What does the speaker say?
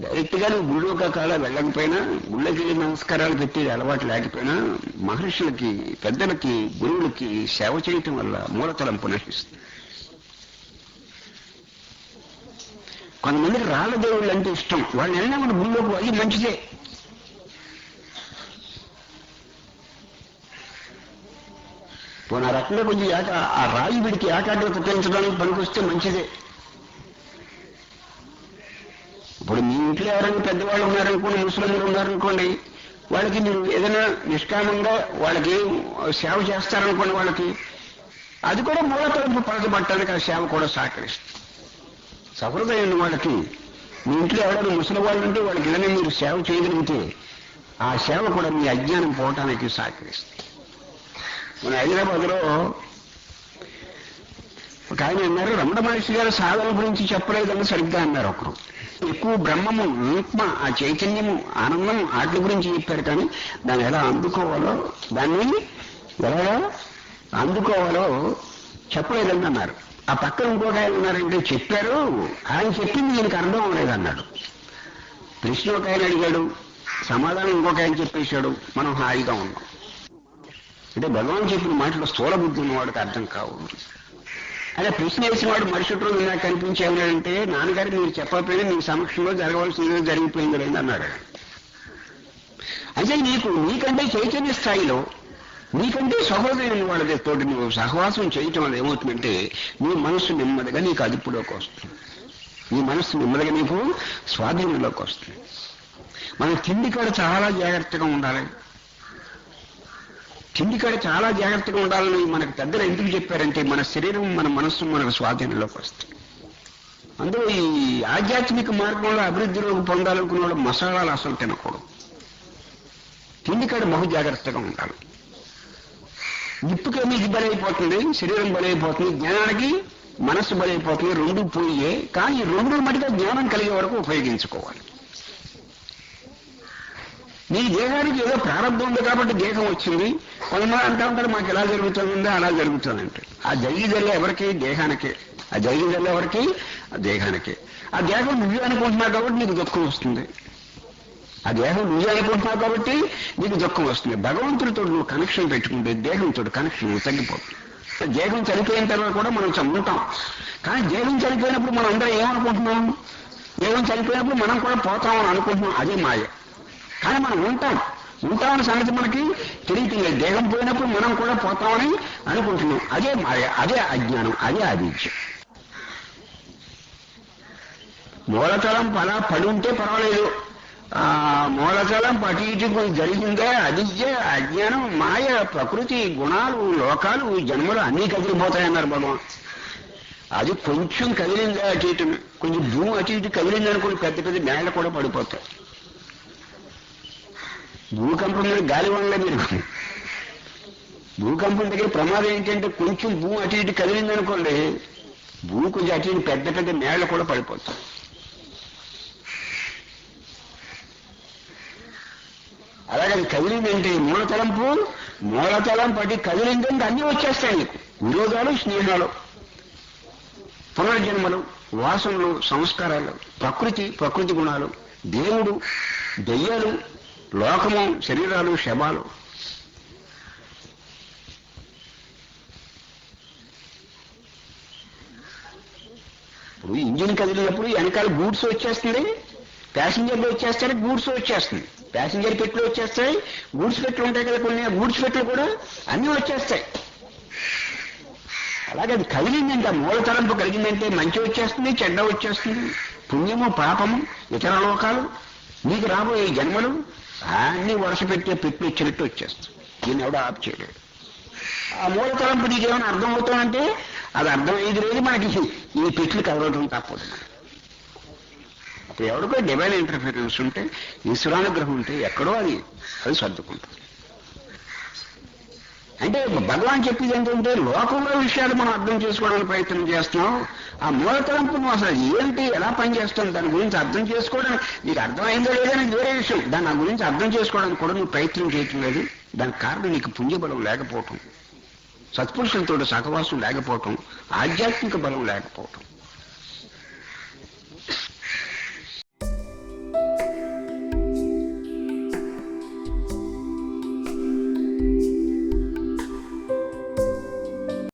డైరెక్ట్గా నువ్వు గుళ్ళోకి కాడ వెళ్ళకపోయినా గుళ్ళకి వెళ్ళి నమస్కారాలు పెట్టి అలవాటు లేకపోయినా మహర్షులకి పెద్దలకి గురువులకి సేవ చేయటం వల్ల మూలతలంపు నశిస్తుంది కొంతమందికి రాళ్ళ దేవుళ్ళు అంటే ఇష్టం. వాళ్ళు వెళ్ళినా మన గుళ్ళోకి అది మంచిదే. పోనా రకంగా కొంచెం ఆట ఆ రాయి వీడికి ఏకాగ్రత పెంచడానికి పనికొస్తే మంచిదే. ఇప్పుడు మీ ఇంట్లో ఎవరైనా పెద్దవాళ్ళు ఉన్నారనుకోండి ముస్లింలు ఉన్నారనుకోండి వాళ్ళకి మీరు ఏదైనా నిష్కామంగా వాళ్ళకి సేవ చేస్తారనుకోండి వాళ్ళకి అది కూడా మూలతలంపు పలకబట్టడానికి ఆ సేవ కూడా సహకరిస్తుంది. సహృదయం వాళ్ళకి మీ ఇంట్లో ఎవరైనా ముసలి వాళ్ళు ఉంటే వాళ్ళకి ఏదైనా మీరు సేవ చేయగలిగితే ఆ సేవ కూడా మీ అజ్ఞానం పోవటానికి సహకరిస్తుంది. మన హైదరాబాద్లో ఒక ఆయన అన్నారు రమణ మహర్షి గారు సాధన గురించి చెప్పలేదని సరిగ్గా అన్నారు ఒకరు. ఎక్కువ బ్రహ్మము ఆత్మ ఆ చైతన్యము ఆనందం వాటి గురించి చెప్పారు కానీ దాన్ని ఎలా అందుకోవాలో దాన్ని ఎలా అందుకోవాలో చెప్పలేదని అన్నారు. ఆ పక్కన ఇంకొక ఆయన ఉన్నారంటే చెప్పారు ఆయన చెప్పింది దీనికి అర్థం అవ్వలేదు అన్నాడు ప్రశ్న ఒక ఆయన అడిగాడు సమాధానం ఇంకొక ఆయన చెప్పేశాడు మనం హాయిగా ఉన్నాం. అంటే భగవాన్ చెప్పిన మాటలు స్థూల బుద్ధి ఉన్నవాడికి అర్థం కావు. అదే ప్రశ్న వేసిన వాడు మరుసటి రోజు నాకు కనిపించేవాడంటే నాన్నగారికి మీరు చెప్పకపోయినా మీ సమక్షంలో జరగవలసింది జరిగిపోయింది లేదు అన్నాడు. అయితే నీకు నీకంటే చైతన్య స్థాయిలో నీకంటే సహోదరుని వాళ్ళ తోటి నువ్వు సహవాసం చేయటం వల్ల ఏమవుతుందంటే నీ మనస్సు నెమ్మదిగా నీకు అదుపులోకి వస్తుంది. నీ మనస్సు నెమ్మదిగా నీకు స్వాధీనంలోకి వస్తుంది. మన తిండి కూడా చాలా జాగ్రత్తగా ఉండాలి. తిండి కాడ చాలా జాగ్రత్తగా ఉండాలని మనకు పెద్దలు ఎందుకు చెప్పారంటే మన శరీరం మన మనస్సు మనకు స్వాధీనంలోకి వస్తుంది. అందులో ఈ ఆధ్యాత్మిక మార్గంలో అభివృద్ధిలోకి పొందాలనుకున్న వాళ్ళు మసాలాలు అసలు తినకూడదు. తిండి కాడ బహు జాగ్రత్తగా ఉండాలి. నిప్పుకేమీ ఇది బలైపోతుంది శరీరం బలైపోతుంది జ్ఞానానికి మనస్సు బలైపోతుంది రెండు పోయే కానీ రెండు మటుగా జ్ఞానం కలిగే వరకు ఉపయోగించుకోవాలి. నీ దేహానికి ఏదో ప్రారంభం ఉంది కాబట్టి దేహం వచ్చింది. కొంతమంది అంటా ఉంటారు మాకు ఎలా జరుగుతుందో అలా జరుగుతుందంటే ఆ జరిగిదల్లా ఎవరికి? దేహానికే. ఆ జరిగిదల్లా ఎవరికి? ఆ దేహానికే. ఆ దేహం నువ్వే అనుకుంటున్నావు కాబట్టి నీకు దుఃఖం వస్తుంది. ఆ దేహం నువ్వు అనుకుంటున్నావు కాబట్టి నీకు దుఃఖం వస్తుంది. భగవంతుడితో నువ్వు కనెక్షన్ పెట్టుకుంటే దేహంతో కనెక్షన్ తగ్గిపోతుంది. దేహం చనిపోయిన తర్వాత కూడా మనం చంపుతాం. కానీ దేహం చనిపోయినప్పుడు మనం అందరం ఏమనుకుంటున్నాం? దేహం చనిపోయినప్పుడు మనం కూడా పోతామని అనుకుంటున్నాం. అదే మాయ. కానీ మనం ఉంటాం ఉంటామని సంగతి మనకి తెలియటం లేదు దేహం పోయినప్పుడు మనం కూడా పోతామని అనుకుంటున్నాం. అదే మాయ అదే అజ్ఞానం అదే అవిద్య. మూలతలం పలా పడి ఉంటే పర్వాలేదు. ఆ మూలతలం పటి ఇటు జరిగిందే అవిద్య అజ్ఞానం మాయ ప్రకృతి గుణాలు లోకాలు జన్మలు అన్నీ కదిలిపోతాయన్నారు భగవాన్. అది కొంచెం కదిలిందా అటు ఇటు కొంచెం భూమి అటు ఇటు కదిలింది పెద్ద పెద్ద నేల కూడా పడిపోతాయి. భూకంపం మీద గాలి వనలే మీరు. భూకంపం దగ్గర ప్రమాదం ఏంటంటే కొంచెం భూమి అటు ఇటు కదిలింది అనుకోండి భూమి కొంచెం అటు ఇటు పెద్ద పెద్ద నేల కూడా పడిపోతాయి. అలాగే అది కదిలిందంటే మూలతలంపు మూలతలం పట్టి కదిలిందంటే అన్నీ వచ్చేస్తాయి నీకు. విరోధాలు స్నేహాలు పునర్జన్మలు వాసనలు సంస్కారాలు ప్రకృతి ప్రకృతి గుణాలు దేవుడు దెయ్యాలు లోకము శరీరాలు శవాలు. ఇప్పుడు ఇంజిన్ కదిలినప్పుడు వెనకాల గూడ్స్ వచ్చేస్తుంది ప్యాసింజర్లు వచ్చేస్తారు గూడ్స్ వచ్చేస్తుంది ప్యాసింజర్ పెట్లు వచ్చేస్తాయి గూడ్స్ పెట్లు ఉంటాయి కదా కొన్ని గూడ్స్ పెట్లు కూడా అన్నీ వచ్చేస్తాయి. అలాగే అది కదిలిందంట ఆ మూల తలంపు కలిగిందంటే మంచి వచ్చేస్తుంది చెడ్డ వచ్చేస్తుంది. పుణ్యము పాపము ఇతర లోకాలు. నీకు రాబోయే జన్మలు అన్ని వరుస పెట్టే పెట్లు ఇచ్చినట్టు వచ్చేస్తుంది. దీన్ని ఎవడో ఆప్ చేయలేడు. ఆ మూల తలంపు నీకేమైనా అర్థం అవుతామంటే అది అర్థమయ్యేది లేదు మనకి. ఈ పెట్లు కదలటం తప్పదు. అప్పుడు ఎవరికో డివైన్ ఇంటర్ఫీరెన్స్ ఉంటే ఈశ్వరానుగ్రహం ఉంటే ఎక్కడో అది అది సర్దుకుంటుంది. అంటే భగవాన్ చెప్పేది ఏంటంటే లోకంలో విషయాలు మనం అర్థం చేసుకోవడానికి ప్రయత్నం చేస్తున్నాం. ఆ మూలతలంపు నువ్వు అసలు ఏంటి ఎలా పనిచేస్తుంది దాని గురించి అర్థం చేసుకోవడానికి నీకు అర్థమైందో లేదో అనేది వేరే విషయం. దాని గురించి అర్థం చేసుకోవడానికి కూడా నువ్వు ప్రయత్నం చేయటం లేదు. దానికి కారణం నీకు పుణ్యబలం లేకపోవటం. సత్పురుషులతో సహవాసం లేకపోవటం. ఆధ్యాత్మిక బలం లేకపోవటం.